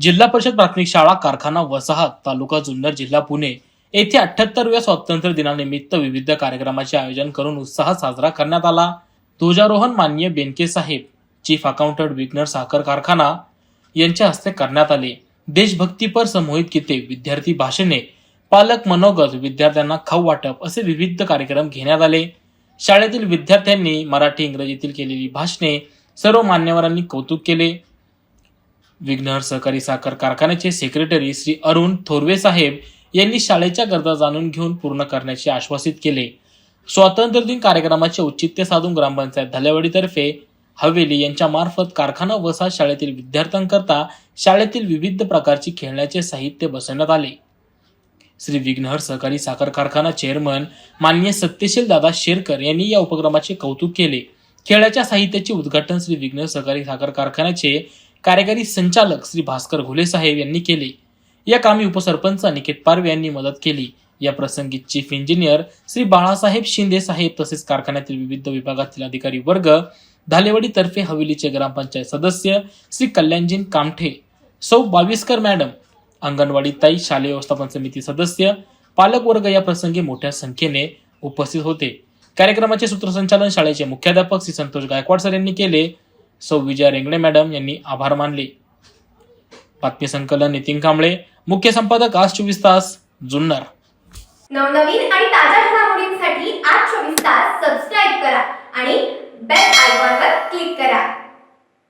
जिल्हा परिषद प्राथमिक शाळा कारखाना वसाहत तालुका जुन्नर जिल्हा पुणे येथे अठ्याहत्तरव्या स्वातंत्र्य दिनानिमित्त विविध कार्यक्रमाचे आयोजन करून उत्साह साजरा करण्यात आला. ध्वजारोहण मान्य बेनके साहेब चीफ अकाउंटंट विग्नर साखर कारखाना यांच्या हस्ते करण्यात आले. देशभक्तीपर समोहित गीते विद्यार्थी भाषणे पालक मनोगत विद्यार्थ्यांना खाऊ वाटप असे विविध कार्यक्रम घेण्यात आले. शाळेतील विद्यार्थ्यांनी मराठी इंग्रजीतील केलेली भाषणे सर्व मान्यवरांनी कौतुक केले. विघ्नहर सहकारी साखर कारखान्याचे सेक्रेटरी श्री अरुण थोरवे साहेब यांनी शाळेच्या गरजा जाणून घेऊन पूर्ण करण्याचे आश्वासित केले. स्वातंत्र्य दिन कार्यक्रमाचे औचित्य साधून ग्रामपंचायत धलेवाडीतर्फे हवेली यांच्या मार्फत कारखाना वसाहत शाळेतील विद्यार्थ्यांकरता शाळेतील विविध प्रकारची खेळण्याचे साहित्य बसवण्यात आले. श्री विघ्नहर सहकारी साखर कारखाना चेअरमन माननीय सत्यशील दादा शेरकर यांनी या उपक्रमाचे कौतुक केले. खेळाच्या साहित्याचे उद्घाटन श्री विघ्नहर सहकारी साखर कारखान्याचे कार्यकारी संचालक श्री भास्कर घुले साहेब यांनी केले. या कामी उपसरपंच अनिकेत पारवे यांनी मदत केली. या प्रसंगी चीफ इंजिनियर श्री बाळासाहेब शिंदे साहेब तसेच कारखान्यातील विविध विभागातील अधिकारी वर्ग धालेवाडी तर्फे हवेलीचे ग्रामपंचायत सदस्य श्री कल्याणजीन कामठे सौ बावीसकर मॅडम अंगणवाडी ताई शालेय व्यवस्थापन समिती सदस्य पालक वर्ग या प्रसंगी मोठ्या संख्येने उपस्थित होते. कार्यक्रमाचे सूत्रसंचालन शाळेचे मुख्याध्यापक श्री संतोष गायकवाड सर यांनी केले. सौ विजया रेंगणे मॅडम यांनी आभार मानले. बातमी संकलन नितीन कांबळे मुख्य संपादक आज चोवीस तास जुन्नर. नवनवीन आणि ताज्या घडामोडींसाठी आज चोवीस तास सबस्क्राईब करा आणि बेल आयकॉनवर क्लिक करा.